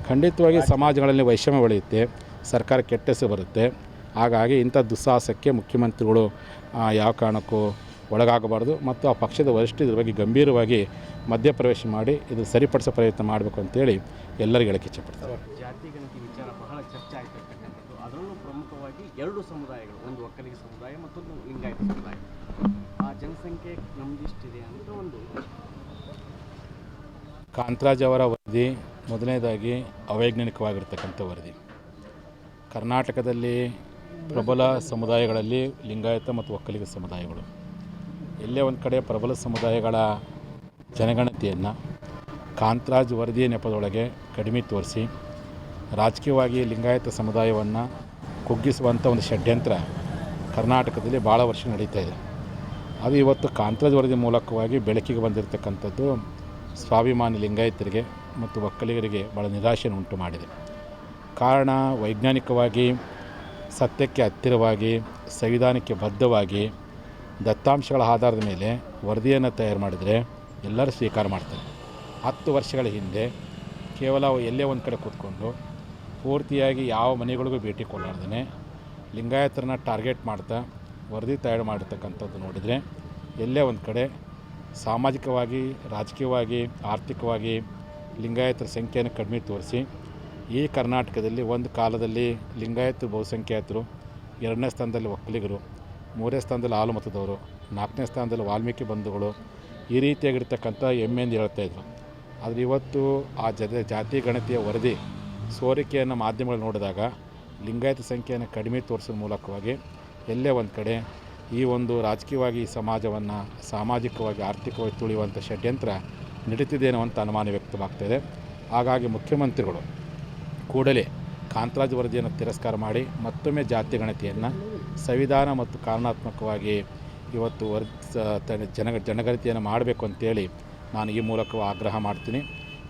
ಖಂಡಿತವಾಗಿ ಸಮಾಜಗಳಲ್ಲಿ ವೈಷಮ್ಯ ಬೆಳೆಯುತ್ತೆ ಸರ್ಕಾರ ಕೆಟ್ಟ ಹೆಸರು ಬರುತ್ತೆ. ಹಾಗಾಗಿ ಇಂಥ ದುಸ್ಸಾಹಸಕ್ಕೆ ಮುಖ್ಯಮಂತ್ರಿಗಳು ಯಾವ ಕಾರಣಕ್ಕೂ ಒಳಗಾಗಬಾರ್ದು. ಮತ್ತು ಆ ಪಕ್ಷದ ವರಿಷ್ಠ ಇದ್ರ ಬಗ್ಗೆ ಗಂಭೀರವಾಗಿ ಮಧ್ಯಪ್ರವೇಶ ಮಾಡಿ ಇದು ಸರಿಪಡಿಸೋ ಪ್ರಯತ್ನ ಮಾಡಬೇಕು ಅಂತೇಳಿ ಎಲ್ಲರಿಗೂ ಹೇಳಕ್ಕೆ ಇಚ್ಛೆಪಡ್ತಾರೆ
ಜಾತಿ ಗಣತಿ ವಿಚಾರ ಬಹಳ ಚರ್ಚೆ ಆಗ್ತಿರ್ತಕ್ಕಂಥದ್ದು ಅದರಲ್ಲೂ ಪ್ರಮುಖವಾಗಿ ಎರಡು ಸಮುದಾಯಗಳು ಒಂದು ಒಕ್ಕಲಿಗ ಸಮುದಾಯ ಮತ್ತೊಂದು ಲಿಂಗಾಯತ ಸಮುದಾಯ. ಆ ಜನಸಂಖ್ಯೆ ನಮ್ದಿಷ್ಟಿದೆ ಅಂತ ಒಂದು
ಕಾಂತರಾಜ್ ಅವರ ವರದಿ ಮೊದಲನೇದಾಗಿ ಅವೈಜ್ಞಾನಿಕವಾಗಿರ್ತಕ್ಕಂಥ ವರದಿ. ಕರ್ನಾಟಕದಲ್ಲಿ ಪ್ರಬಲ ಸಮುದಾಯಗಳಲ್ಲಿ ಲಿಂಗಾಯತ ಮತ್ತು ಒಕ್ಕಲಿಗ ಸಮುದಾಯಗಳು. ಎಲ್ಲೇ ಒಂದು ಕಡೆ ಪ್ರಬಲ ಸಮುದಾಯಗಳ ಜನಗಣತಿಯನ್ನು ಕಾಂತರಾಜ್ ವರದಿಯ ನೆಪದೊಳಗೆ ಕಡಿಮೆ ತೋರಿಸಿ ರಾಜಕೀಯವಾಗಿ ಲಿಂಗಾಯತ ಸಮುದಾಯವನ್ನು ಕುಗ್ಗಿಸುವಂಥ ಒಂದು ಷಡ್ಯಂತ್ರ ಕರ್ನಾಟಕದಲ್ಲಿ ಭಾಳ ವರ್ಷ ನಡೀತಾ ಇದೆ. ಅದು ಇವತ್ತು ಕಾಂತರಾಜ್ ವರದಿ ಮೂಲಕವಾಗಿ ಬೆಳಕಿಗೆ ಬಂದಿರತಕ್ಕಂಥದ್ದು ಸ್ವಾಭಿಮಾನಿ ಲಿಂಗಾಯತರಿಗೆ ಮತ್ತು ಒಕ್ಕಲಿಗರಿಗೆ ಭಾಳ ನಿರಾಶೆಯನ್ನು ಉಂಟು ಮಾಡಿದೆ. ಕಾರಣ ವೈಜ್ಞಾನಿಕವಾಗಿ, ಸತ್ಯಕ್ಕೆ ಹತ್ತಿರವಾಗಿ, ಸಂವಿಧಾನಕ್ಕೆ ಬದ್ಧವಾಗಿ, ದತ್ತಾಂಶಗಳ ಆಧಾರದ ಮೇಲೆ ವರದಿಯನ್ನು ತಯಾರು ಮಾಡಿದರೆ ಎಲ್ಲರೂ ಸ್ವೀಕಾರ ಮಾಡ್ತಾರೆ. ಹತ್ತು ವರ್ಷಗಳ ಹಿಂದೆ ಕೇವಲ ಎಲ್ಲೇ ಒಂದು ಕಡೆ ಕೂತ್ಕೊಂಡು ಪೂರ್ತಿಯಾಗಿ ಯಾವ ಮನೆಗಳಿಗೂ ಭೇಟಿ ಕೊಡಲಾರ್ದೇ ಲಿಂಗಾಯತರನ್ನ ಟಾರ್ಗೆಟ್ ಮಾಡ್ತಾ ವರದಿ ತಯಾರು ಮಾಡಿರ್ತಕ್ಕಂಥದ್ದು ನೋಡಿದರೆ ಎಲ್ಲೇ ಒಂದು ಕಡೆ ಸಾಮಾಜಿಕವಾಗಿ, ರಾಜಕೀಯವಾಗಿ, ಆರ್ಥಿಕವಾಗಿ ಲಿಂಗಾಯತರ ಸಂಖ್ಯೆಯನ್ನು ಕಡಿಮೆ ತೋರಿಸಿ ಈ ಕರ್ನಾಟಕದಲ್ಲಿ ಒಂದು ಕಾಲದಲ್ಲಿ ಲಿಂಗಾಯತರು, ಬಹುಸಂಖ್ಯಾತರು ಎರಡನೇ ಸ್ಥಾನದಲ್ಲಿ ಒಕ್ಕಲಿಗರು, ಮೂರನೇ ಸ್ಥಾನದಲ್ಲಿ ಹಾಲು ಮತದವರು, ನಾಲ್ಕನೇ ಸ್ಥಾನದಲ್ಲಿ ವಾಲ್ಮೀಕಿ ಬಂಧುಗಳು ಈ ರೀತಿಯಾಗಿರ್ತಕ್ಕಂಥ ಹೆಮ್ಮೆಯಿಂದ ಹೇಳ್ತಾಯಿದ್ರು ಆದರೆ ಇವತ್ತು ಆ ಜತೆ ಜಾತಿ ಗಣತಿಯ ವರದಿ ಸೋರಿಕೆಯನ್ನು ಮಾಧ್ಯಮಗಳು ನೋಡಿದಾಗ ಲಿಂಗಾಯತ ಸಂಖ್ಯೆಯನ್ನು ಕಡಿಮೆ ತೋರಿಸೋ ಮೂಲಕವಾಗಿ ಎಲ್ಲೇ ಒಂದು ಕಡೆ ಈ ಒಂದು ರಾಜಕೀಯವಾಗಿ ಈ ಸಮಾಜವನ್ನು ಸಾಮಾಜಿಕವಾಗಿ, ಆರ್ಥಿಕವಾಗಿ ತುಳಿಯುವಂಥ ಷಡ್ಯಂತ್ರ ನಡೀತಿದೆ ಅನ್ನುವಂಥ ಅನುಮಾನ ವ್ಯಕ್ತವಾಗ್ತಾಯಿದೆ ಹಾಗಾಗಿ ಮುಖ್ಯಮಂತ್ರಿಗಳು ಕೂಡಲೇ ಕಾಂತರಾಜ್ ವರದಿಯನ್ನು ತಿರಸ್ಕಾರ ಮಾಡಿ ಮತ್ತೊಮ್ಮೆ ಜಾತಿ ಗಣತಿಯನ್ನು ಸಂವಿಧಾನ ಮತ್ತು ಕಾರಣಾತ್ಮಕವಾಗಿ ಇವತ್ತು ವರ್ ಜನ, ಜನಗಣತಿಯನ್ನು ಮಾಡಬೇಕು ಅಂತೇಳಿ ನಾನು ಈ ಮೂಲಕ ಆಗ್ರಹ ಮಾಡ್ತೀನಿ.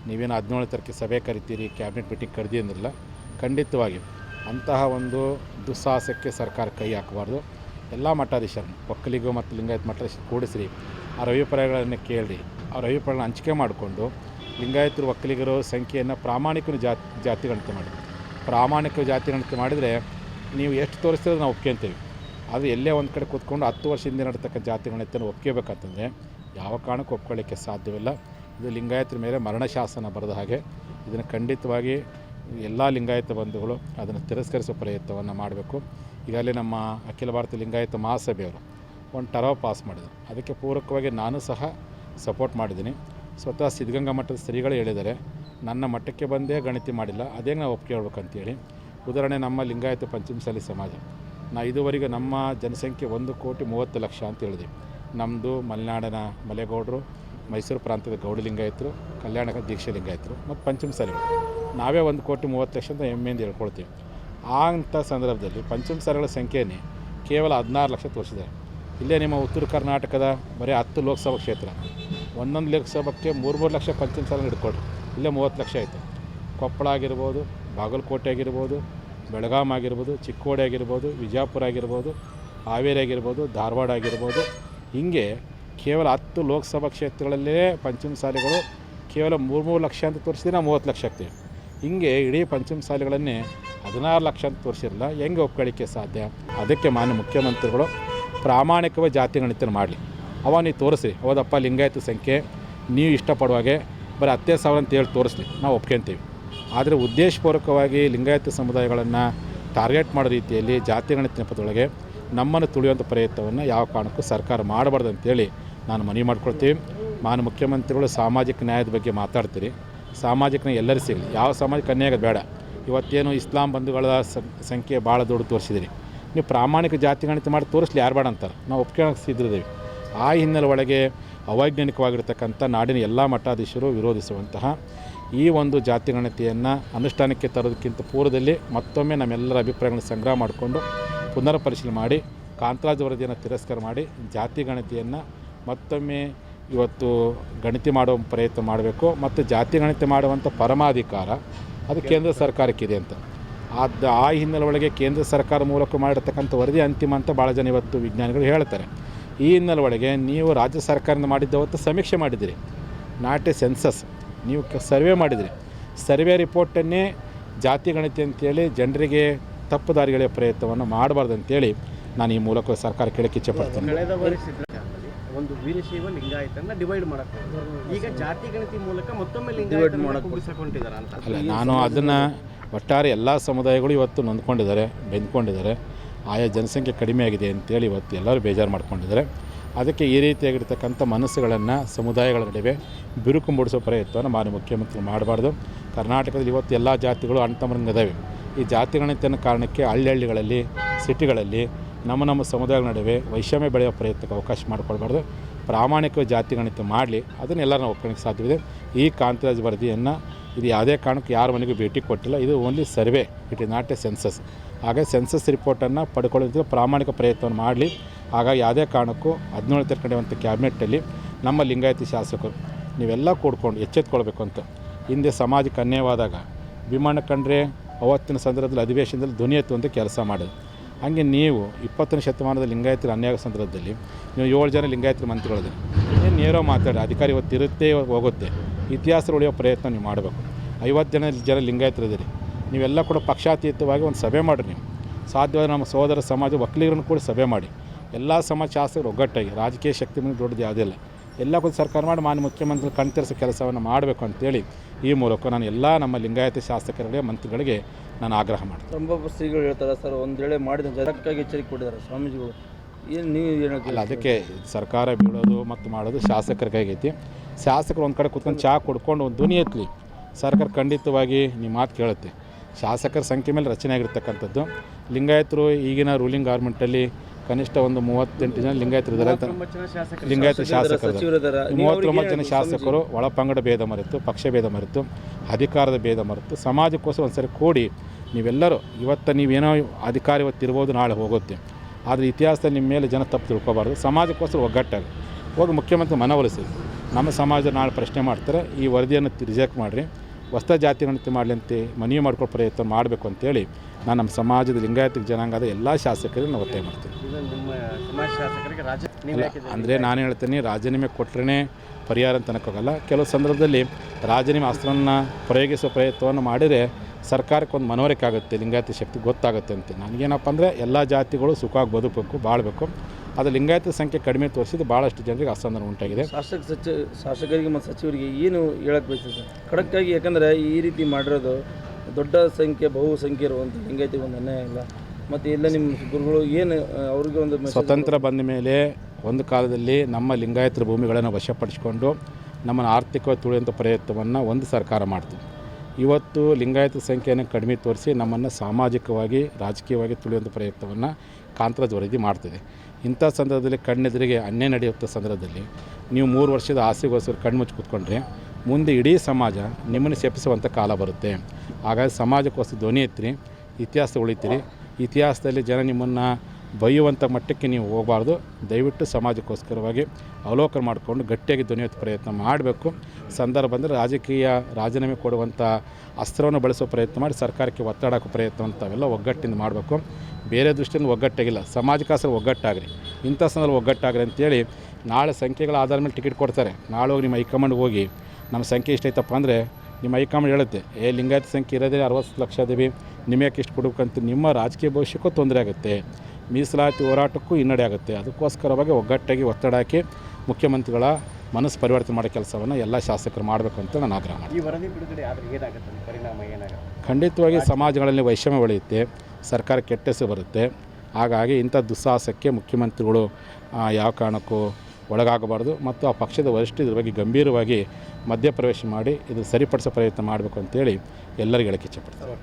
ನೀವೇನು ಹದಿನೇಳು ತಾರೀಕು ಸಭೆ ಕರಿತೀರಿ, ಕ್ಯಾಬಿನೆಟ್ ಮೀಟಿಂಗ್ ಕರೆದಿ ಖಂಡಿತವಾಗಿ ಅಂತಹ ಒಂದು ದುಸ್ಸಾಹಸಕ್ಕೆ ಸರ್ಕಾರ ಕೈ ಹಾಕಬಾರ್ದು. ಎಲ್ಲ ಮಠಾಧೀಶರನ್ನು ಒಕ್ಕಲಿಗೂ ಮತ್ತು ಲಿಂಗಾಯತ ಮಠಾಧೀಶರು ಕೂಡಿಸಿರಿ. ಅವ್ರ ಅಭಿಪ್ರಾಯಗಳನ್ನು ಕೇಳಿರಿ. ಅವ್ರ ಅಭಿಪ್ರಾಯಗಳನ್ನ ಹಂಚಿಕೆ ಮಾಡಿಕೊಂಡು ಲಿಂಗಾಯತರು, ಒಕ್ಕಲಿಗರು ಸಂಖ್ಯೆಯನ್ನು ಪ್ರಾಮಾಣಿಕ ಜಾತಿ ಜಾತಿ ಗಣತಿ ಮಾಡಿ. ಪ್ರಾಮಾಣಿಕ ಜಾತಿ ಗಣತಿ ಮಾಡಿದರೆ ನೀವು ಎಷ್ಟು ತೋರಿಸ್ತೀರೋ ನಾವು ಒಪ್ಕೊಂತೀವಿ ಆದರೆ ಎಲ್ಲೇ ಒಂದು ಕಡೆ ಕೂತ್ಕೊಂಡು ಹತ್ತು ವರ್ಷದಿಂದ ಹಿಂದೆ ಜಾತಿಗಳ ಜಾತಿ ಗಣತಿಯನ್ನು ಒಪ್ಕೋಬೇಕಂತಂದರೆ ಯಾವ ಕಾರಣಕ್ಕೂ ಒಪ್ಕೊಳ್ಳಿಕ್ಕೆ ಸಾಧ್ಯವಿಲ್ಲ. ಇದು ಲಿಂಗಾಯತರ ಮೇಲೆ ಮರಣ ಶಾಸನ ಬರೆದ ಹಾಗೆ ಇದನ್ನು ಖಂಡಿತವಾಗಿ ಎಲ್ಲ ಲಿಂಗಾಯತ ಬಂಧುಗಳು ಅದನ್ನು ತಿರಸ್ಕರಿಸುವ ಪ್ರಯತ್ನವನ್ನು ಮಾಡಬೇಕು. ಈಗಾಗಲೇ ನಮ್ಮ ಅಖಿಲ ಭಾರತ ಲಿಂಗಾಯತ ಮಹಾಸಭೆಯವರು ಒಂದು ಟರವ್ ಪಾಸ್ ಮಾಡಿದರು. ಅದಕ್ಕೆ ಪೂರಕವಾಗಿ ನಾನು ಸಹ ಸಪೋರ್ಟ್ ಮಾಡಿದ್ದೀನಿ. ಸ್ವತಃ ಸಿದ್ಧಗಂಗಾ ಮಠದ ಸ್ತ್ರೀಗಳು ಹೇಳಿದರೆ ನನ್ನ ಮಠಕ್ಕೆ ಬಂದೇ ಗಣತಿ ಮಾಡಿಲ್ಲ, ಅದೇ ನಾವು ಒಪ್ಕೊಳ್ಬೇಕಂತೇಳಿ ಉದಾಹರಣೆ ನಮ್ಮ ಲಿಂಗಾಯತ ಪಂಚಮಸಾಲಿ ಸಮಾಜ. ನಾ ಇದುವರೆಗೆ ನಮ್ಮ ಜನಸಂಖ್ಯೆ ಒಂದು ಕೋಟಿ ಮೂವತ್ತು ಲಕ್ಷ ಅಂತ ಹೇಳಿದ್ವಿ ನಮ್ಮದು ಮಲೆನಾಡಿನ ಮಲೆಗೌಡರು, ಮೈಸೂರು ಪ್ರಾಂತ್ಯದ ಗೌಡ ಲಿಂಗಾಯತರು ಕಲ್ಯಾಣ ಇತ್ತು ಮತ್ತು ಪಂಚಮಸಾಲಿಗಳು ನಾವೇ ಒಂದು ಕೋಟಿ ಮೂವತ್ತು ಲಕ್ಷ ಅಂತ ಹೆಮ್ಮೆಯಿಂದ ಹೇಳ್ಕೊಳ್ತೀವಿ. ಅಂಥ ಸಂದರ್ಭದಲ್ಲಿ ಪಂಚಮಸಾಲಿಗಳ ಸಂಖ್ಯೆನೇ ಕೇವಲ ಹದಿನಾರು ಲಕ್ಷ ತೋರಿಸಿದ್ದಾರೆ ಇಲ್ಲೇ ನಿಮ್ಮ ಉತ್ತರ ಕರ್ನಾಟಕದ ಬರೀ ಹತ್ತು ಲೋಕಸಭಾ ಕ್ಷೇತ್ರ. ಒಂದೊಂದು ಲೋಕಸಭಕ್ಕೆ ಮೂರು ಮೂರು ಲಕ್ಷ ಪಂಚಮಸಾಲ ಹಿಡ್ಕೊಳ್ರಿ. ಇಲ್ಲೇ ಮೂವತ್ತು ಲಕ್ಷ ಆಯಿತು. ಕೊಪ್ಪಳ ಆಗಿರ್ಬೋದು, ಬಾಗಲಕೋಟೆ ಆಗಿರ್ಬೋದು ಬೆಳಗಾಂ ಆಗಿರ್ಬೋದು, ಚಿಕ್ಕೋಡಿ ಆಗಿರ್ಬೋದು ವಿಜಯಪುರ ಆಗಿರ್ಬೋದು, ಹಾವೇರಿ ಆಗಿರ್ಬೋದು, ಧಾರವಾಡ ಆಗಿರ್ಬೋದು, ಹೀಗೆ ಕೇವಲ ಹತ್ತು ಲೋಕಸಭಾ ಕ್ಷೇತ್ರಗಳಲ್ಲೇ ಪಂಚಮ ಸಾಲೆಗಳು ಕೇವಲ ಮೂರು ಮೂರು ಲಕ್ಷ ಅಂತ ತೋರಿಸಿದ್ರೆ ನಾವು ಮೂವತ್ತು ಲಕ್ಷ ಆಗ್ತೀವಿ ಹಿಂಗೆ ಇಡೀ ಪಂಚಮ ಸಾಲೆಗಳನ್ನೇ ಹದಿನಾರು ಲಕ್ಷ ಅಂತ ತೋರಿಸಿರಲ್ಲ, ಹೆಂಗೆ ಒಪ್ಕೊಳ್ಳಿಕ್ಕೆ ಸಾಧ್ಯ? ಅದಕ್ಕೆ ಮಾನ್ಯ ಮುಖ್ಯಮಂತ್ರಿಗಳು ಪ್ರಾಮಾಣಿಕವಾಗಿ ಜಾತಿ ಗಣಿತನ ಮಾಡಲಿ. ಅವ ನೀವು ತೋರಿಸಿ ಹೌದಪ್ಪ ಲಿಂಗಾಯತ ಸಂಖ್ಯೆ, ನೀವು ಇಷ್ಟಪಡುವಾಗೆ ಬರೀ ಹತ್ತೇ ಸಾವಿರ ಅಂತ ಹೇಳಿ ತೋರಿಸ್ಲಿ, ನಾವು ಒಪ್ಕೊಂತೀವಿ. ಆದರೆ ಉದ್ದೇಶಪೂರ್ವಕವಾಗಿ ಲಿಂಗಾಯತ ಸಮುದಾಯಗಳನ್ನು ಟಾರ್ಗೆಟ್ ಮಾಡೋ ರೀತಿಯಲ್ಲಿ ಜಾತಿ ಗಣಿತ ನೆಪದೊಳಗೆ ನಮ್ಮನ್ನು ತುಳಿಯುವಂಥ ಪ್ರಯತ್ನವನ್ನು ಯಾವ ಕಾರಣಕ್ಕೂ ಸರ್ಕಾರ ಮಾಡಬಾರ್ದು ಅಂತೇಳಿ ನಾನು ಮನವಿ ಮಾಡ್ಕೊಳ್ತೀವಿ. ಮಾನ್ಯ ಮುಖ್ಯಮಂತ್ರಿಗಳು ಸಾಮಾಜಿಕ ನ್ಯಾಯದ ಬಗ್ಗೆ ಮಾತಾಡ್ತೀರಿ. ಸಾಮಾಜಿಕ ನ್ಯಾಯ ಎಲ್ಲರೂ ಸಿಗಲಿ. ಯಾವ ಸಾಮಾಜಿಕ ಅನ್ಯಾಯ ಬೇಡ. ಇವತ್ತೇನು ಇಸ್ಲಾಂ ಬಂಧುಗಳ ಸಂಖ್ಯೆ ಭಾಳ ದೊಡ್ಡ ತೋರಿಸಿದಿರಿ. ನೀವು ಪ್ರಾಮಾಣಿಕ ಜಾತಿ ಗಣಿತ ಮಾಡಿ ತೋರಿಸ್ಲಿ ಯಾರು ಬೇಡ ಅಂತಾರೆ. ನಾವು ಒಪ್ಕೊಳ್ಳೋಕೆ ಸಿದ್ರಿದ್ದೀವಿ ಆ ಹಿನ್ನೆಲೆ ಒಳಗೆ ಅವೈಜ್ಞಾನಿಕವಾಗಿರ್ತಕ್ಕಂಥ ನಾಡಿನ ಎಲ್ಲ ಮಠಾಧೀಶರು ವಿರೋಧಿಸುವಂತಹ ಈ ಒಂದು ಜಾತಿ ಗಣತಿಯನ್ನು ಅನುಷ್ಠಾನಕ್ಕೆ ತರೋದಕ್ಕಿಂತ ಪೂರ್ವದಲ್ಲಿ ಮತ್ತೊಮ್ಮೆ ನಮ್ಮೆಲ್ಲರ ಅಭಿಪ್ರಾಯಗಳನ್ನು ಸಂಗ್ರಹ ಮಾಡಿಕೊಂಡು ಪುನರ್ ಪರಿಶೀಲನೆ ಮಾಡಿ ಕಾಂತರಾಜ್ ವರದಿಯನ್ನು ತಿರಸ್ಕಾರ ಮಾಡಿ ಜಾತಿ ಗಣತಿಯನ್ನು ಮತ್ತೊಮ್ಮೆ ಇವತ್ತು ಗಣತಿ ಮಾಡುವ ಪ್ರಯತ್ನ ಮಾಡಬೇಕು ಮತ್ತು ಜಾತಿ ಗಣತಿ ಮಾಡುವಂಥ ಪರಮಾಧಿಕಾರ ಅದು ಕೇಂದ್ರ ಸರ್ಕಾರಕ್ಕಿದೆ ಅಂತ. ಅದು ಆ ಹಿನ್ನೆಲೆ ಒಳಗೆ ಕೇಂದ್ರ ಸರ್ಕಾರ ಮೂಲಕ ಮಾಡಿರ್ತಕ್ಕಂಥ ವರದಿ ಅಂತಿಮ ಅಂತ ಭಾಳ ಜನ ಇವತ್ತು ವಿಜ್ಞಾನಿಗಳು ಹೇಳ್ತಾರೆ. ಈ ಹಿನ್ನೆಲೆ ಒಳಗೆ ನೀವು ರಾಜ್ಯ ಸರ್ಕಾರದಿಂದ ಮಾಡಿದ್ದವತ್ತು ಸಮೀಕ್ಷೆ ಮಾಡಿದಿರಿ ನಾಟ್ ಎ ಸೆನ್ಸಸ್. ನೀವು ಕ ಸರ್ವೆ ಮಾಡಿದರೆ. ಸರ್ವೆ ರಿಪೋರ್ಟನ್ನೇ ಜಾತಿ ಗಣತಿ ಅಂತೇಳಿ ಜನರಿಗೆ ತಪ್ಪು ದಾರಿಗಳ ಪ್ರಯತ್ನವನ್ನು ಮಾಡಬಾರ್ದು ಅಂತೇಳಿ ನಾನು ಈ ಮೂಲಕ ಸರ್ಕಾರ ಕೇಳಕ್ಕೆ ಇಚ್ಛೆಪಡ್ತೀನಿ
ಒಂದು ವೀರಶೈವ ಲಿಂಗಾಯತನ್ನ ಡಿವೈಡ್ ಮಾಡಕ್ಕೆ ಈಗ ಜಾತಿ ಗಣತಿ ಮೂಲಕ ಮತ್ತೊಮ್ಮೆ ಲಿಂಗಾಯತ ಅಂತ.
ಅಲ್ಲ ನಾನು ಅದನ್ನು ಒಟ್ಟಾರೆ ಎಲ್ಲ ಸಮುದಾಯಗಳು ಇವತ್ತು ನೊಂದ್ಕೊಂಡಿದ್ದಾರೆ ಬೆಂದ್ಕೊಂಡಿದ್ದಾರೆ. ಆಯಾ ಜನಸಂಖ್ಯೆ ಕಡಿಮೆ ಆಗಿದೆ ಅಂತೇಳಿ ಇವತ್ತು ಎಲ್ಲರೂ ಬೇಜಾರು ಮಾಡ್ಕೊಂಡಿದ್ದಾರೆ. ಅದಕ್ಕೆ ಈ ರೀತಿಯಾಗಿರ್ತಕ್ಕಂಥ ಮನಸ್ಸುಗಳನ್ನು ಸಮುದಾಯಗಳ ನಡುವೆ ಬಿರುಕು ಮೂಡಿಸೋ ಪ್ರಯತ್ನವನ್ನು ಮಾನ್ಯ ಮುಖ್ಯಮಂತ್ರಿ ಮಾಡಬಾರ್ದು. ಕರ್ನಾಟಕದಲ್ಲಿ ಇವತ್ತು ಎಲ್ಲ ಜಾತಿಗಳು ಅಣ್ಣತಮ್ಮರಂಗಿದ್ದಾವೆ ಈ ಜಾತಿ ಗಣಿತನ ಕಾರಣಕ್ಕೆ ಹಳ್ಳಿ ಹಳ್ಳಿಗಳಲ್ಲಿ ಸಿಟಿಗಳಲ್ಲಿ ನಮ್ಮ ನಮ್ಮ ಸಮುದಾಯಗಳ ನಡುವೆ ವೈಷಮ್ಯ ಬೆಳೆಯೋ ಪ್ರಯತ್ನಕ್ಕೆ ಅವಕಾಶ ಮಾಡಿಕೊಳ್ಬಾರ್ದು ಪ್ರಾಮಾಣಿಕ ಜಾತಿ ಗಣಿತ ಮಾಡಲಿ ಅದನ್ನೆಲ್ಲ ನಾವು ಒಪ್ಕೊಳ್ಳೋಕ್ಕೆ ಸಾಧ್ಯವಿದೆ. ಈ ಕಾಂತರಾಜ್ ವರದಿಯನ್ನು ಇದು ಯಾವುದೇ ಕಾರಣಕ್ಕೂ ಯಾರ ಮನೆಗೂ ಭೇಟಿ ಕೊಟ್ಟಿಲ್ಲ. ಇದು only survey, it is not a census ಹಾಗೆ ಸೆನ್ಸಸ್ ರಿಪೋರ್ಟನ್ನು ಪಡ್ಕೊಳ್ಳೋದಕ್ಕೆ ಪ್ರಾಮಾಣಿಕ ಪ್ರಯತ್ನವನ್ನು ಮಾಡಲಿ. ಹಾಗಾಗಿ ಯಾವುದೇ ಕಾರಣಕ್ಕೂ ಹದಿನೇಳು ತೆರ್ಕೊಂಡಿರುವಂಥ ಕ್ಯಾಬಿನೆಟ್ಟಲ್ಲಿ ನಮ್ಮ ಲಿಂಗಾಯತಿ ಶಾಸಕರು ನೀವೆಲ್ಲ ಕೂಡ್ಕೊಂಡು ಎಚ್ಚೆತ್ಕೊಳ್ಬೇಕು ಅಂತ. ಹಿಂದೆ ಸಮಾಜಕ್ಕೆ ಅನ್ಯಾಯವಾದಾಗ ಭೀಮಣ್ಣ ಕಂಡ್ರೆ ಅವತ್ತಿನ ಸಂದರ್ಭದಲ್ಲಿ ಅಧಿವೇಶನದಲ್ಲಿ ಧ್ವನಿ ಅಂತ ಕೆಲಸ ಮಾಡೋದು ಹಾಗೆ ನೀವು ಇಪ್ಪತ್ತನೇ ಶತಮಾನದ ಲಿಂಗಾಯತರ ಅನ್ಯಾಯ ಸಂದರ್ಭದಲ್ಲಿ ನೀವು ಏಳು ಜನ ಲಿಂಗಾಯತರ ಮಂತ್ರಿಗಳಿದೆ ಏನು ನೇರೋ ಮಾತಾಡಿ, ಅಧಿಕಾರಿ ಇವತ್ತು ಇರುತ್ತೆ ಹೋಗುತ್ತೆ. ಇತಿಹಾಸ ಉಳಿಯೋ ಪ್ರಯತ್ನ ನೀವು ಮಾಡಬೇಕು. ಐವತ್ತು ಜನ ಜನ ಲಿಂಗಾಯತರಿದ್ದೀರಿ. ನೀವೆಲ್ಲ ಕೂಡ ಪಕ್ಷಾತೀತವಾಗಿ ಒಂದು ಸಭೆ ಮಾಡಿರಿ ನೀವು. ಸಾಧ್ಯವಾದ ನಮ್ಮ ಸಹೋದರ ಸಮಾಜ ಒಕ್ಕಲಿಗರನ್ನು ಕೂಡ ಸಭೆ ಮಾಡಿ. ಎಲ್ಲ ಸಮಾಜ ಶಾಸಕರು ಒಗ್ಗಟ್ಟಾಗಿ ರಾಜಕೀಯ ಶಕ್ತಿ ಮುಂದೆ ದೊಡ್ಡದು ಯಾವುದಿಲ್ಲ ಎಲ್ಲ ಕೂಡ ಸರ್ಕಾರ ಮಾಡಿ ಮಾನ್ಯ ಮುಖ್ಯಮಂತ್ರಿ ಕಣ್ತರಿಸೋ ಕೆಲಸವನ್ನು ಮಾಡಬೇಕು ಅಂತೇಳಿ ಈ ಮೂಲಕ ನಾನು ಎಲ್ಲ ನಮ್ಮ ಲಿಂಗಾಯತ ಶಾಸಕರಿಗೆ ಮಂತ್ರಿಗಳಿಗೆ ನಾನು ಆಗ್ರಹ ಮಾಡ್ತೀನಿ.
ತುಂಬ ಶ್ರೀಗಳು ಹೇಳ್ತಾರೆ ಸರ್ ಒಂದು ವೇಳೆ ಮಾಡಿದ ಜನಕ್ಕಾಗಿ ಎಚ್ಚರಿಕೆ ಕೊಟ್ಟಿದ್ದಾರೆ ಸ್ವಾಮೀಜಿಗಳು. ಏನು ನೀವು
ಅದಕ್ಕೆ ಸರ್ಕಾರ ಬೀಳೋದು ಮತ್ತು ಮಾಡೋದು ಶಾಸಕರ ಕೈಗೈತಿ ಶಾಸಕರು ಒಂದು ಕಡೆ ಕುತ್ಕೊಂಡು ಚಹಾ ಕುಡ್ಕೊಂಡು ಒಂದು ಧ್ವನಿ ಎತ್ತಲಿ ಸರ್ಕಾರ ಖಂಡಿತವಾಗಿ ನಿಮ್ಮ ಮಾತು ಕೇಳುತ್ತೆ. ಶಾಸಕರ ಸಂಖ್ಯೆ ಮೇಲೆ ರಚನೆ ಆಗಿರ್ತಕ್ಕಂಥದ್ದು. ಲಿಂಗಾಯತರು ಈಗಿನ ರೂಲಿಂಗ್ ಗೌರ್ಮೆಂಟಲ್ಲಿ ಕನಿಷ್ಠ ಒಂದು ಮೂವತ್ತೆಂಟು ಜನ ಲಿಂಗಾಯತರು ಇದ್ದಾರೆ ಅಂತ ಲಿಂಗಾಯತ ಶಾಸಕರು. ಮೂವತ್ತೊಂಬತ್ತು ಜನ ಶಾಸಕರು ಒಳ ಪಂಗಡ ಭೇದ ಮರೆತು ಪಕ್ಷ ಭೇದ ಮರೆತು ಅಧಿಕಾರದ ಭೇದ ಮರೆತು ಸಮಾಜಕ್ಕೋಸ್ಕರ ಒಂದ್ಸರಿ ಕೂಡಿ ನೀವೆಲ್ಲರೂ ಇವತ್ತು ನೀವೇನೋ ಅಧಿಕಾರ ಇವತ್ತು ಇರ್ಬೋದು ನಾಳೆ ಹೋಗುತ್ತೆ. ಆದರೆ ಇತಿಹಾಸದಲ್ಲಿ ನಿಮ್ಮ ಮೇಲೆ ಜನ ತಪ್ಪು ತಿಳ್ಕೋಬಾರ್ದು. ಸಮಾಜಕ್ಕೋಸ್ಕರ ಒಗ್ಗಟ್ಟಾಗಿ. ಹೋಗಿ ಮುಖ್ಯಮಂತ್ರಿ ಮನವೊಲಿಸಿ. ನಮ್ಮ ಸಮಾಜ ನಾಳೆ ಪ್ರಶ್ನೆ ಮಾಡ್ತಾರೆ. ಈ ವರದಿಯನ್ನು ರಿಜೆಕ್ಟ್ ಮಾಡಿರಿ. ಹೊಸ ಜಾತಿ ಗಣತಿ ಮಾಡಲಿ ಅಂತ ಮನವಿ ಮಾಡ್ಕೊಳ್ಳೋ ಪ್ರಯತ್ನ ಮಾಡಬೇಕು ಅಂತೇಳಿ ನಾನು ನಮ್ಮ ಸಮಾಜದ ಲಿಂಗಾಯತ ಜನಾಂಗದ ಎಲ್ಲ ಶಾಸಕರಿಗೆ ನಾನು ಒತ್ತಾಯ ಮಾಡ್ತೀನಿ.
ನೀವು
ಅಂದರೆ ನಾನು ಹೇಳ್ತೀನಿ ರಾಜೀನಾಮೆ ಕೊಟ್ಟರೆ ಪರಿಹಾರ ಅಂತ ಅನ್ನೋಕ್ಕಾಗಲ್ಲ ಕೆಲವು ಸಂದರ್ಭದಲ್ಲಿ ರಾಜೀನಾಮೆ ಅಸ್ತ್ರವನ್ನು ಪ್ರಯೋಗಿಸೋ ಪ್ರಯತ್ನವನ್ನು ಮಾಡಿದರೆ ಸರ್ಕಾರಕ್ಕೆ ಒಂದು ಮನವರಿಕೆ ಆಗುತ್ತೆ ಲಿಂಗಾಯತ ಶಕ್ತಿ ಗೊತ್ತಾಗುತ್ತೆ ಅಂತ. ನನಗೇನಪ್ಪ ಅಂದರೆ ಎಲ್ಲ ಜಾತಿಗಳು ಸುಖವಾಗಿ ಬದುಕಬೇಕು ಬಾಳಬೇಕು. ಅದು ಲಿಂಗಾಯತ ಸಂಖ್ಯೆ ಕಡಿಮೆ ತೋರಿಸಿದ್ದು ಭಾಳಷ್ಟು ಜನರಿಗೆ ಅಸಮಾಧಾನ ಉಂಟಾಗಿದೆ.
ಶಾಸಕ ಸಚಿವ ಶಾಸಕರಿಗೆ ಮತ್ತು ಸಚಿವರಿಗೆ ಏನು ಹೇಳಕ್ಕೆ ಬಯಸ್ತದೆ ಸರ್? ಖಡಕ್ಕಾಗಿ ಯಾಕಂದರೆ ಈ ರೀತಿ ಮಾಡಿರೋದು ದೊಡ್ಡ ಸಂಖ್ಯೆ ಬಹು ಸಂಖ್ಯೆ ಇರುವಂಥ ಲಿಂಗಾಯತಿಗೆ ಒಂದು ಅನ್ಯಾಯ ಇಲ್ಲ ಮತ್ತು ಎಲ್ಲ ನಿಮ್ಮ ಗುರುಗಳು ಏನು ಅವ್ರಿಗೆ ಒಂದು
ಸ್ವತಂತ್ರ ಬಂದ ಮೇಲೆ ಒಂದು ಕಾಲದಲ್ಲಿ ನಮ್ಮ ಲಿಂಗಾಯತರ ಭೂಮಿಗಳನ್ನು ವಶಪಡಿಸಿಕೊಂಡು ನಮ್ಮನ್ನು ಆರ್ಥಿಕವಾಗಿ ತುಳಿಯುವಂಥ ಪ್ರಯತ್ನವನ್ನು ಒಂದು ಸರ್ಕಾರ ಮಾಡ್ತು. ಇವತ್ತು ಲಿಂಗಾಯತ ಸಂಖ್ಯೆಯನ್ನು ಕಡಿಮೆ ತೋರಿಸಿ ನಮ್ಮನ್ನು ಸಾಮಾಜಿಕವಾಗಿ ರಾಜಕೀಯವಾಗಿ ತುಳಿಯುವಂಥ ಪ್ರಯತ್ನವನ್ನು ಕಾಂತರಾಜ್ ವರದಿ ಮಾಡ್ತಿದೆ. ಇಂಥ ಸಂದರ್ಭದಲ್ಲಿ ಕಣ್ಣೆದುರಿಗೆ ಅನ್ಯಾಯ ನಡೆಯುತ್ತ ಸಂದರ್ಭದಲ್ಲಿ ನೀವು ಮೂರು ವರ್ಷದ ಆಸೆಗೋಸ್ಕರ ಕಣ್ಣು ಮುಚ್ಚಿ ಕೂತ್ಕೊಂಡ್ರೆ ಮುಂದೆ ಇಡೀ ಸಮಾಜ ನಿಮ್ಮನ್ನು ಶಪಿಸುವಂಥ ಕಾಲ ಬರುತ್ತೆ. ಹಾಗಾಗಿ ಸಮಾಜಕ್ಕೋಸ್ಕರ ಧ್ವನಿ ಎತ್ತಿರಿ, ಇತಿಹಾಸ ಉಳಿತೀರಿ. ಇತಿಹಾಸದಲ್ಲಿ ಜನ ನಿಮ್ಮನ್ನು ಬೈಯುವಂಥ ಮಟ್ಟಕ್ಕೆ ನೀವು ಹೋಗಬಾರ್ದು. ದಯವಿಟ್ಟು ಸಮಾಜಕ್ಕೋಸ್ಕರವಾಗಿ ಅವಲೋಕನ ಮಾಡಿಕೊಂಡು ಗಟ್ಟಿಯಾಗಿ ಧ್ವನಿ ಎತ್ತೋ ಪ್ರಯತ್ನ ಮಾಡಬೇಕು. ಸಂದರ್ಭ ಬಂದರೆ ರಾಜಕೀಯ, ರಾಜೀನಾಮೆ ಕೊಡುವಂಥ ಅಸ್ತ್ರವನ್ನು ಬಳಸೋ ಪ್ರಯತ್ನ ಮಾಡಿ ಸರ್ಕಾರಕ್ಕೆ ಒತ್ತಡ ಹಾಕೋ ಪ್ರಯತ್ನ ಅಂತವೆಲ್ಲ ಒಗ್ಗಟ್ಟಿಂದ ಮಾಡಬೇಕು. ಬೇರೆ ದೃಷ್ಟಿಯಿಂದ ಒಗ್ಗಟ್ಟಾಗಿಲ್ಲ. ಸಮಾಜಕ್ಕೋಸ್ಕರ ಒಗ್ಗಟ್ಟಾಗ್ರಿ. ಇಂಥ ಸಂದರ್ಭ ಒಗ್ಗಟ್ಟಾಗ್ರಿ ಅಂತೇಳಿ ನಾಳೆ ಸಂಖ್ಯೆಗಳ ಆಧಾರ ಮೇಲೆ ಟಿಕೆಟ್ ಕೊಡ್ತಾರೆ. ನಾಳೆ ಹೋಗಿ ನಿಮ್ಮ ಹೈಕಮಾಂಡ್ ಹೋಗಿ. ನಮ್ಮ ಸಂಖ್ಯೆ ಇಷ್ಟೈತಪ್ಪ ಅಂದರೆ ನಿಮ್ಮ ಹೈಕಮಾಂಡ್ ಹೇಳುತ್ತೆ, ಏ, ಲಿಂಗಾಯತ ಸಂಖ್ಯೆ ಇರೋದೇ ಅರವತ್ತು ಲಕ್ಷ ಅದೇವಿ. ನಿಮಗೆ ಇಷ್ಟು ಕೊಡಬೇಕಂತ ನಿಮ್ಮ ರಾಜಕೀಯ ಭವಿಷ್ಯಕ್ಕೂ ತೊಂದರೆ ಆಗುತ್ತೆ. ಮೀಸಲಾತಿ ಹೋರಾಟಕ್ಕೂ ಹಿನ್ನಡೆ ಆಗುತ್ತೆ. ಅದಕ್ಕೋಸ್ಕರವಾಗಿ ಒಗ್ಗಟ್ಟಾಗಿ ಒತ್ತಡ ಹಾಕಿ ಮುಖ್ಯಮಂತ್ರಿಗಳ ಮನಸ್ಸು ಪರಿವರ್ತನೆ ಮಾಡೋ ಕೆಲಸವನ್ನು ಎಲ್ಲ ಶಾಸಕರು ಮಾಡಬೇಕು ಅಂತ ನಾನು ಆಗ್ರಹ ಮಾಡ್ತೀನಿ.
ಈ ವರದಿ ಬಿಡುಗಡೆ ಆದರೆ ಏನಾಗುತ್ತೆ? ಪರಿಣಾಮ ಏನಾಗುತ್ತೆ?
ಖಂಡಿತವಾಗಿ ಸಮಾಜಗಳಲ್ಲಿ ವೈಷಮ್ಯ ಬೆಳೆಯುತ್ತೆ ಸರ್ಕಾರ ಕೆಟ್ಟಸು ಹೆಸರು ಬರುತ್ತೆ. ಹಾಗಾಗಿ ಇಂಥ ದುಸ್ಸಾಹಸಕ್ಕೆ ಮುಖ್ಯಮಂತ್ರಿಗಳು ಯಾವ ಕಾರಣಕ್ಕೂ ಒಳಗಾಗಬಾರ್ದು. ಮತ್ತು ಆ ಪಕ್ಷದ ವರಿಷ್ಠ ಇದ್ರ ಬಗ್ಗೆ ಗಂಭೀರವಾಗಿ ಮಧ್ಯಪ್ರವೇಶ ಮಾಡಿ ಇದು ಸರಿಪಡಿಸೋ ಪ್ರಯತ್ನ ಮಾಡಬೇಕು ಅಂತೇಳಿ ಎಲ್ಲರಿಗೂ ಹೇಳಕ್ಕೆ ಇಚ್ಛೆಪಡ್ತಾರೆ